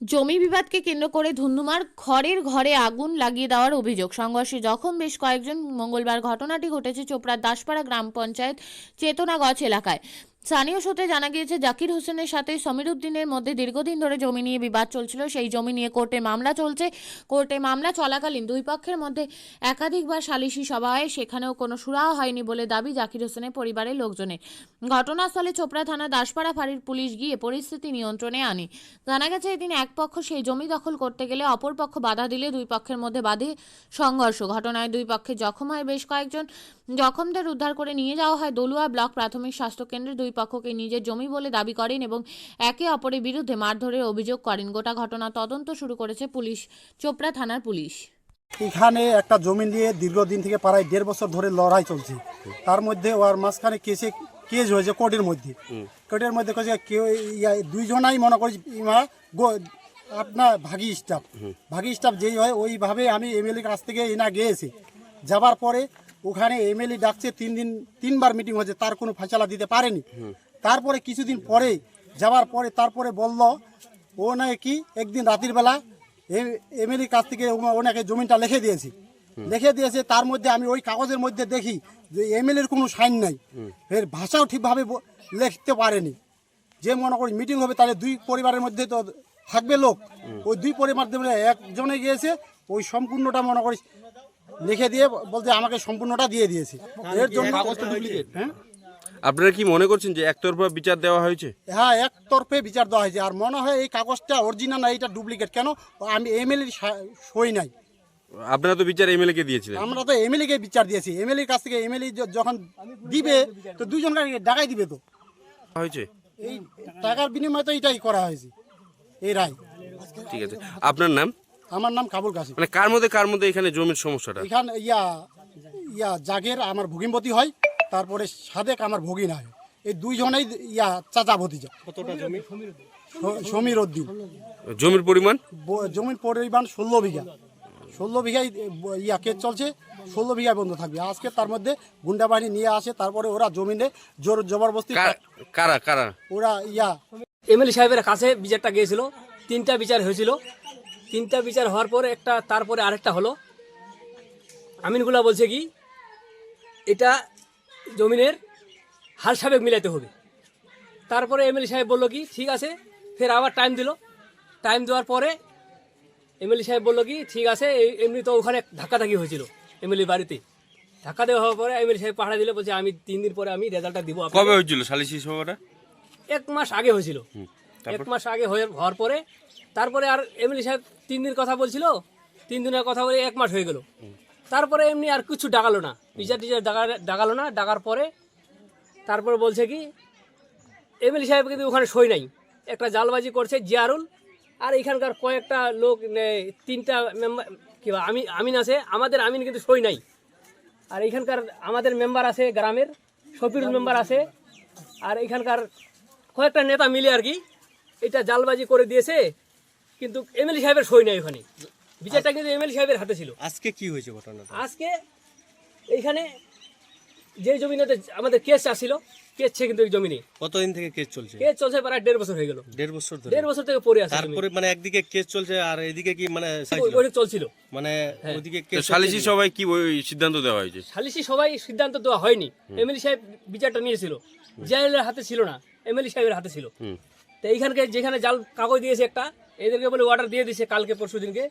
জমি বিবাদকে কেন্দ্র করে ধুন্ধুমার ঘরের ঘরে আগুন লাগিয়ে দেওয়ার অভিযোগ। সংঘর্ষে জখম বেশ কয়েকজন মঙ্গলবার ঘটনাটি ঘটেছে চোপড়ার দাসপাড়া গ্রাম পঞ্চায়েত চেতনাগছ এলাকায়। স্থানীয় সূত্রে জানা গিয়েছে, জাকির হোসেনের সাথে সমীর উদ্দিনের মধ্যে দীর্ঘদিন ধরে জমি নিয়ে বিবাদ চলছিল। সেই জমি নিয়ে কোর্টে মামলা চলছে। কোর্টে মামলা চলাকালীন দুই পক্ষের মধ্যে একাধিকবার সালিশি সভা হয় সেখানেও কোনো সুরাহা হয়নি বলে দাবি জাকির হোসেনের পরিবারের লোকজনের। ঘটনাস্থলে চোপড়া থানা দাসপাড়া ফাঁড়ির পুলিশ গিয়ে পরিস্থিতি নিয়ন্ত্রণে আনে। জানা গেছে, এদিন এক পক্ষ সেই জমি দখল করতে গেলে অপর পক্ষ বাধা দিলে দুই পক্ষের মধ্যে বাধে সংঘর্ষ। ঘটনায় দুই পক্ষে জখম হয় বেশ কয়েকজন। জখমদের উদ্ধার করে নিয়ে যাওয়া হয় দলুয়া ব্লক প্রাথমিক স্বাস্থ্যকেন্দ্রে দুই পক্ষকে নিজের জমি বলে দাবি করেন এবং একে অপরের বিরুদ্ধে মারধরের অভিযোগ করেন। গোটা ঘটনা তদন্ত শুরু করেছে পুলিশ চোপড়া থানার পুলিশ। এখানে একটা জমি নিয়ে দীর্ঘদিন থেকে প্রায় দেড় বছর ধরে লড়াই চলছে। তার মধ্যে ওর মাঝখানে কেসে কেস হয়েছে কোর্টের মধ্যে। কোর্টের মধ্যে কেছে কেউ দুইজনাই মনে করি আপনার ভাগি স্টাফ ভাগি স্টাফ যেই হয় ওইভাবে আমি এমএলএ কাছ থেকে এনা গিয়েছি। যাবার পরে ওখানে এমএলএ ডাকছে তিন দিন তিনবার মিটিং হয়েছে তার কোনো ফয়সালা দিতে পারেনি। তারপরে কিছুদিন পরে যাওয়ার পরে তারপরে বলল ও নাকি একদিন রাতের বেলা এমএলএ কাছ থেকে ওনাকে জমিটা লিখে দিয়েছি। লিখে দিয়েছে তার মধ্যে আমি ওই কাগজের মধ্যে দেখি যে এমএলএর কোনো সাইন নাই। এর ভাষাও ঠিকভাবে লিখতে পারেনি। যে মনে করি মিটিং হবে তাহলে দুই পরিবারের মধ্যে তো থাকবে লোক। ওই দুই পরিবার একজনে গিয়েছে ওই সম্পূর্ণটা মনে করি লিখে দিয়ে বলতে আমাকে সম্পূর্ণটা দিয়ে দিয়েছে। এর জন্য হ্যাঁ? আপনারা কি মনে করছেন যে একতরফা বিচার দেওয়া হয়েছে? হ্যাঁ এক তরফে বিচার দেওয়া হয়েছে। আর মনে হয় এই কাগজটা অরিজিনাল না এটা ডুপ্লিকেট কেন? আমি এমএলএ সই নাই। আপনারা তো বিচার এমএলএ কে দিয়েছিলেন। আমরা তো এমএলএ কে বিচার দিয়েছি। এমএলএ কাছ থেকে এমএলএ যখন দিবে তো দুজনকে ডাকাই দিবে তো। হয়েছে? এই টাকার বিনিময়ে তো এটাই করা হয়েছে। এই রায়। ঠিক আছে। আপনার নাম? আমার নাম কাবুল কাশি মানে কার মধ্যে কার মধ্যে এখানে জমির সমস্যাটা? এখানে ইয়া ইয়া জাগের আমার ভগিমবতী হয় তারপরে সাদেক আমার ভগিনা হয়। এই দুইজনেই ইয়া চাচা ভতিজা। কতটা জমি? সমীর উদ্দিন। জমির পরিমাণ? জমির পরিমাণ ষোলো বিঘা। ষোলো বিঘায় ইয়া কেস চলছে ষোলো বিঘায় বন্ধ থাকবে। আজকে তার মধ্যে গুন্ডা বাহিনী নিয়ে আসে তারপরে ওরা জমিনে জোর জবরদস্তি কারা কারা কারা? ওরা ইয়া এমএলএ সাহেবের কাছে বিচারটা গিয়েছিল তিনটা বিচার হয়েছিল। তিনটা বিচার হওয়ার পরে একটা তারপরে আরেকটা হলো। আমিনগুলা বলছে কি এটা জমিনের হাল সাবেক মিলাইতে হবে। তারপরে এমএলএ সাহেব বলল কি ঠিক আছে ফের আবার টাইম দিল। টাইম দেওয়ার পরে এমএলএ সাহেব বলল কি ঠিক আছে এই- এমনি তো ওখানে ধাক্কাধাক্কি হয়েছিল এমএলএ বাড়িতে। ধাক্কা দেওয়া হওয়ার পরে এমএলএ সাহেব পাহাড়া দিলে বলছে আমি তিন দিন পরে আমি রেজাল্টটা দিব কবে হয়েছিল সালিসি সভাটা? এক মাস আগে হয়েছিল। এক মাস আগে হয়ে হওয়ার পরে, তারপরে আর এমনি সাহেব তিন দিন কথা বলছিল, তিন দিনের কথা বলে এক মাস হয়ে গেল। তারপরে এমনি আর কিছু ডাকালো না। টিচার টিচার ডাকা ডাকালো না, ডাকার পরে তারপরে বলছে কি, এমএলএ সাহেব কিন্তু ওখানে সই নাই। একটা জালবাজি করছে জিয়ারুল, আর এখানকার কয়েকটা লোক তিনটা মেম্বার কি আমি আমিন আছে, আমাদের আমিন কিন্তু সই নাই। আর এখানকার আমাদের মেম্বার আছে গ্রামের, শফিরুল মেম্বার আছে, আর এখানকার কয়েকটা নেতা মিলে আর কি এটা জালবাজি করে দিয়েছে কিন্তু এমএলএ সাহেবের সই নাই ওখানে। বিচারটা কিন্তু এমএলএ সাহেবের হাতে ছিল। আজকে কি হয়েছে ঘটনাটা? আজকে এইখানে যে জমিনেতে আমাদের কেস আসছিল কেস ছে কিন্তু এই জমিনে। কতদিন থেকে কেস চলছে? কেস চলছে প্রায় দেড় বছর হয়ে গেল। দেড় বছর ধরে। দেড় বছর থেকে পড়ে আছে তারপরে মানে একদিকে কেস চলছে আর এদিকে কি মানে ওই- ওইটা চলছিল। মানে হ্যাঁ। ওদিকে তো কেস সালিসি সভায় কি ওই সিদ্ধান্ত দেওয়া হয়েছে? সালিসি সবাই সিদ্ধান্ত দেওয়া হয়নি। এমএলএ সাহেব বিচারটা নিয়েছিল। জেলের হাতে ছিল না এমএলএ সাহেবের হাতে ছিল। তো এইখানকে যেখানে জাল কাগজ দিয়েছে একটা এদেরকে বলে অর্ডার দিয়ে দিছে কালকে পরশু দিনকে।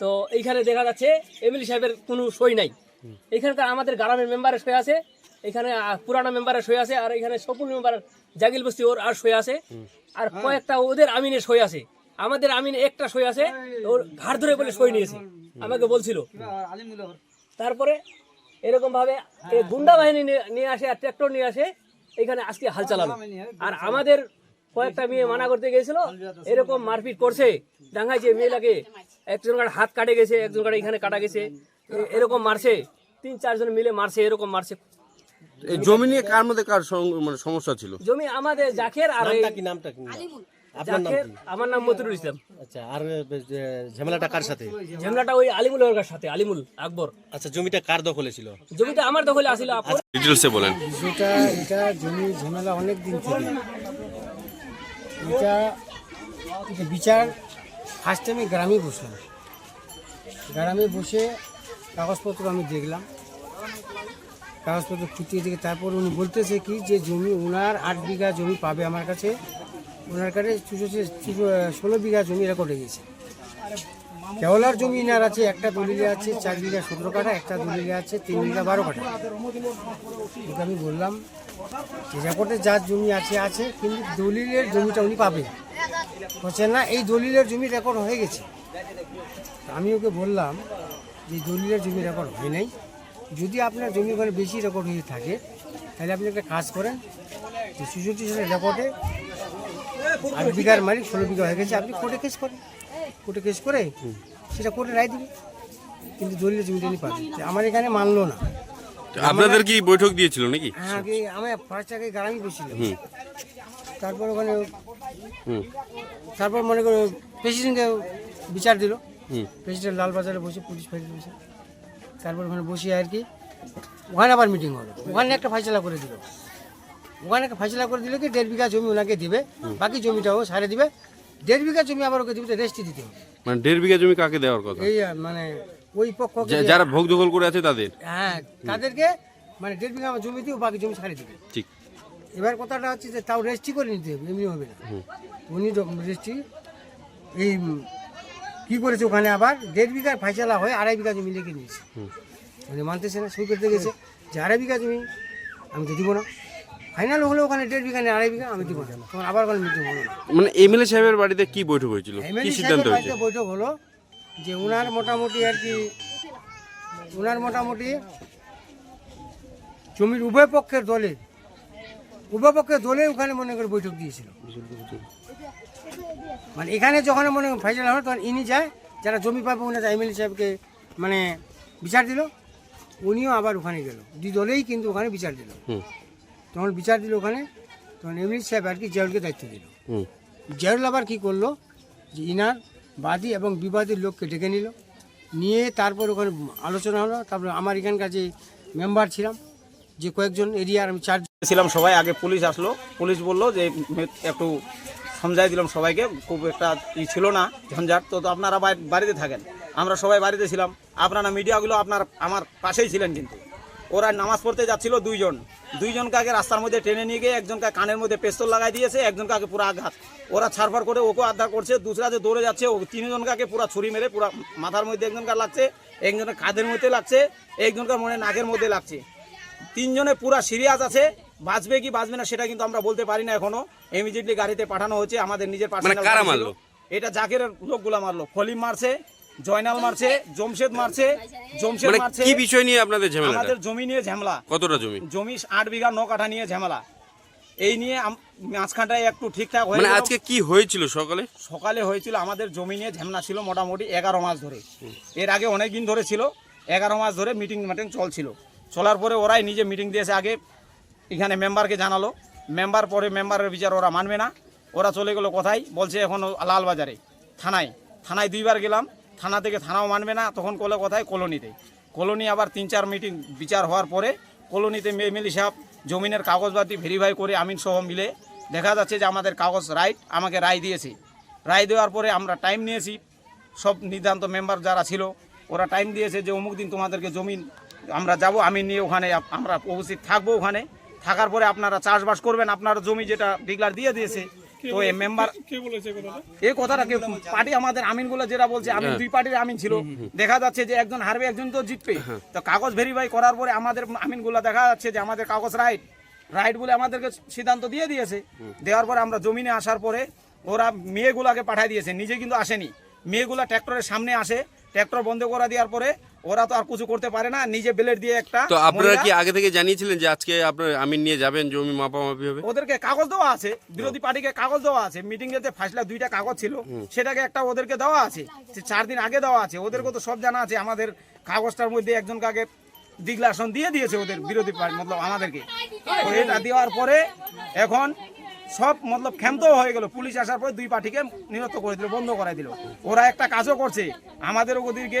তো এইখানে দেখা যাচ্ছে এমএলএ সাহেবের কোনো সই নাই। এখানকার আমাদের গ্রামের মেম্বারের সই আছে এখানে পুরানো মেম্বারের সই আছে আর এখানে সপুল মেম্বার জাগিল বস্তি ওর আর সই আছে। আর কয়েকটা ওদের আমিনের সই আছে। আমাদের আমিন একটা সই আছে ওর ঘাড় ধরে বলে সই নিয়েছে। আমাকে বলছিল। তারপরে এরকম ভাবে গুন্ডা বাহিনী নিয়ে- আসে আর ট্রাক্টর নিয়ে আসে এখানে আজকে হাল চালালো। আর আমাদের কয়েকটা মেয়ে মানা করতে গেছিল এরকম মারপিট করছে ডাঙ্গাইছে মেয়েটাকে। একজন কার হাত কাটে গেছে একজন কার এখানে কাটা গেছে এরকম মারছে তিন চারজন মিলে মারছে এরকম মারছে। এই জমি নিয়ে কার মধ্যে কার মানে সমস্যা ছিল? জমি আমাদের জাকের আর এই কি নামটা কি? আমার নাম মতিরুল ইসলাম। আচ্ছা আর ঝামেলাটা কার সাথে? ঝামলাটা ওই আলিমুল ওর সাথে আলিমুল আকবর। আচ্ছা জমিটা কার দখলে ছিল? জমিটা আমার দখলে আসিল আপন ডিটেলসে বলেন। বিষয়টা এটা জমি ঝামেলা অনেক দিন থেকে এটা এটা বিচার ফার্স্ট আমি গ্রামে বসলাম। গ্রামে বসে কাগজপত্র আমি দেখলাম। কাগজপত্র খুঁটিয়ে দেখে তারপর উনি বলতেছে কি, যে জমি ওনার আট বিঘা জমি পাবে আমার কাছে। ওনার কাছে ষোলো বিঘা জমি রেকর্ড হয়ে গেছে। কেওলার জমি ইনার আছে, একটা দলিলে আছে, চার বিঘা সতেরো কাঠা, একটা দলিলে আছে, তিন বিঘা বারো কাঠা। ওকে আমি বললাম রেকর্ডে যার জমি আছে আছে, কিন্তু দলিলের জমিটা উনি পাবে হচ্ছে না, এই দলিলের জমি রেকর্ড হয়ে গেছে। আমি ওকে বললাম, যে দলিলের জমি রেকর্ড হয় নাই। যদি আপনার জমি ওখানে বেশি রেকর্ড হয়ে থাকে, তাহলে আপনি একটা কাজ করেন সালের রেকর্ডে আট বিঘার মালিক, ষোলো বিঘা হয়ে গেছে, আপনি কোর্টে কেস করেন। কোর্টে কেস করে সেটা কোর্টে রায় দিবে। কিন্তু দলিলের জমিটা পাবেন। তো আমার এখানে মানলো না। আপনাদের কি বৈঠক দিয়েছিল নাকি? হ্যাঁ আগে আমি ফার্স্ট আগে গ্রামে বসছিলাম। তারপর ওখানে তারপর মনে করো প্রেসিডেন্টকে বিচার দিল। প্রেসিডেন্ট লালবাজারে বসে পুলিশ ফাইল বসে তারপর ওখানে বসে আর কি ওখানে আবার মিটিং হলো ওখানে একটা ফাইসলা করে দিল। ওখানে একটা ফাইসলা করে দিল কি দেড় বিঘা জমি ওনাকে দিবে। বাকি জমিটাও সারে দিবে। দেড় বিঘা জমি আবার ওকে দিবে রেস্টি দিতে হবে। মানে দেড় বিঘা জমি কাকে দেওয়ার কথা? এই মানে ওই পক্ষ যা- যারা ভোগ দখল করে আছে তাদের? হ্যাঁ তাদেরকে মানে দেড় বিঘা জমি দিয়ে বাকি জমি সারে দিবে। ঠিক। এবার কথাটা হচ্ছে যে তাও রেজিস্ট্রি করে নিতে হবে এমনি হবে না। উনি রেজিস্ট্রি এই উম, কি করেছে ওখানে আবার? দেড় বিঘার ফাইসালা হয়ে আড়াই বিঘা জমি লিখে নিয়েছে উনি মানতেছে না সই করতে গেছে। যে আড়াই বিঘা জমি আমি তো দিব না। ফাইনাল হলে ওখানে দেড় বিঘা নেই আড়াই বিঘা আমি দিব না। তখন আবার ওখানে মিটিং হলো। মানে এমএলএ সাহেবের বাড়িতে কি বৈঠক হয়েছিল? কি সিদ্ধান্ত সাহেবের হয়েছে বাড়িতে বৈঠক হলো যে ওনার মোটামুটি আর কি ওনার মোটামুটি জমির উভয় পক্ষের দলে উভয় পক্ষের দলে ওখানে মনে করে বৈঠক দিয়েছিল। মানে এখানে যখন মনে ফাইসাল হলো তখন ইনি যায় যারা জমি পাবে উনি এমএলএ সাহেবকে মানে বিচার দিল। উনিও আবার ওখানে গেল। দুই দলেই কিন্তু ওখানে বিচার দিল। তখন বিচার দিল ওখানে তখন এমনি সাহেব আর কি জেলকে দায়িত্ব দিল। হুম। জেরুল আবার কী করল? যে ইনার বাদী এবং বিবাদী লোককে ডেকে নিল। নিয়ে তারপর ওখানে আলোচনা হলো তারপরে আমার এখানকার যে মেম্বার ছিলাম যে কয়েকজন এরিয়ার আমি চার ছিলাম সবাই আগে পুলিশ আসলো। পুলিশ বলল যে একটু সমঝাই দিলাম সবাইকে খুব একটা ই ছিল না ঝঞ্ঝাট। তো তো আপনারা বাড়ি- বাড়িতে থাকেন আমরা সবাই বাড়িতে ছিলাম। আপনারা মিডিয়াগুলো আপনার আমার পাশেই ছিলেন কিন্তু। ওরা নামাজ পড়তে যাচ্ছিল দুইজন। দুইজন কাকে রাস্তার মধ্যে টেনে নিয়ে গিয়ে একজনকে কানের মধ্যে পেস্তল লাগাই দিয়েছে একজন কাকে পুরো আঘাত। ওরা ছাড়ফাড় করে ওকে আধার করছে দুসরা যে দৌড়ে যাচ্ছে ও তিনজন কাকে পুরো ছুরি মেরে পুরো মাথার মধ্যে একজনকার লাগছে একজনের কাঁধের মধ্যে লাগছে একজনকার মনে নাকের মধ্যে লাগছে। তিনজনে পুরা সিরিয়াস আছে বাঁচবে কি বাঁচবে না সেটা কিন্তু আমরা বলতে পারি না এখনও। ইমিডিয়েটলি গাড়িতে পাঠানো হচ্ছে আমাদের নিজের মানে ছিল। মারলো? এটা জাকের লোকগুলা মারলো। ফলিম মারছে জয়নাল মারছে জমশেদ মারছে জমশেদ মানে মারছে। কি বিষয় নিয়ে আপনাদের ঝামেলা আমাদের জমি নিয়ে ঝামেলা। কতটা জমি? জমি আট বিঘা ন কাঠা নিয়ে ঝামেলা। এই নিয়ে মাঝখানটায় একটু ঠিকঠাক হয়ে মানে আজকে কি হয়েছিল সকালে? সকালে হয়েছিল আমাদের জমি নিয়ে ঝামেলা ছিল মোটামুটি এগারো মাস ধরে। এর আগে অনেক দিন ধরে ছিল এগারো মাস ধরে মিটিং মিটিং চলছিল। চলার পরে ওরাই নিজে মিটিং দিয়েছে আগে এখানে মেম্বারকে জানালো। মেম্বার পরে মেম্বারের বিচার ওরা মানবে না। ওরা চলে গেলো কোথায়? বলছে এখন লালবাজারে থানায়। থানায় দুইবার গেলাম। থানা থেকে থানাও মানবে না, তখন কলে কোথায়? কলোনিতে। কলোনি আবার তিন চার মিটিং বিচার হওয়ার পরে কলোনিতে এমএলএ সাহেব জমিনের কাগজপাতি ভেরিফাই করে আমিন সহ মিলে দেখা যাচ্ছে যে আমাদের কাগজ রাইট আমাকে রায় দিয়েছে। রায় দেওয়ার পরে আমরা টাইম নিয়েছি। সব নির্ধান্ত মেম্বার যারা ছিল, ওরা টাইম দিয়েছে যে অমুক দিন তোমাদেরকে জমিন আমরা যাব আমি নিয়ে ওখানে আমরা উপস্থিত থাকব ওখানে। থাকার পরে আপনারা চাষবাস করবেন, আপনার জমি যেটা ডিক্লার দিয়ে দিয়েছে তো এই মেম্বার এই কথাটা? কেউ পার্টি আমাদের আমিনগুলো যেটা বলছে আমিন দুই পার্টির আমিন ছিল। দেখা যাচ্ছে যে একজন হারবে একজন তো জিতবে। তো কাগজ ভেরিফাই করার পরে আমাদের আমিনগুলো দেখা যাচ্ছে যে আমাদের কাগজ রাইট রাইট বলে আমাদেরকে সিদ্ধান্ত দিয়ে দিয়েছে। দেওয়ার পরে আমরা জমিনে আসার পরে ওরা মেয়েগুলাকে পাঠিয়ে দিয়েছে। নিজে কিন্তু আসেনি। মেয়েগুলা ট্র্যাক্টরের সামনে আসে। ট্র্যাক্টর বন্ধ করা দেওয়ার পরে ওরা তো আর কিছু করতে পারে না নিজে বেলেট দিয়ে একটা তো আপনারা কি আগে থেকে জানিয়েছিলেন যে আজকে আপনার আমিন নিয়ে যাবেন জমি মাপামাপি হবে? ওদেরকে কাগজ দেওয়া আছে বিরোধী পার্টিকে কাগজ দেওয়া আছে মিটিং এ যে ফাইসলা দুইটা কাগজ ছিল সেটাকে একটা ওদেরকে দেওয়া আছে সে চার দিন আগে দেওয়া আছে ওদেরকে তো সব জানা আছে আমাদের কাগজটার মধ্যে একজনকে আগে ডিক্লারেশন দিয়ে দিয়েছে ওদের বিরোধী পার্টি মতলব আমাদেরকে। এটা দেওয়ার পরে এখন সব মতলব ক্ষান্ত হয়ে গেল পুলিশ আসার পরে দুই পার্টিকে নিরস্ত করে দিল বন্ধ করে দিল। ওরা একটা কাজও করছে আমাদের ওদেরকে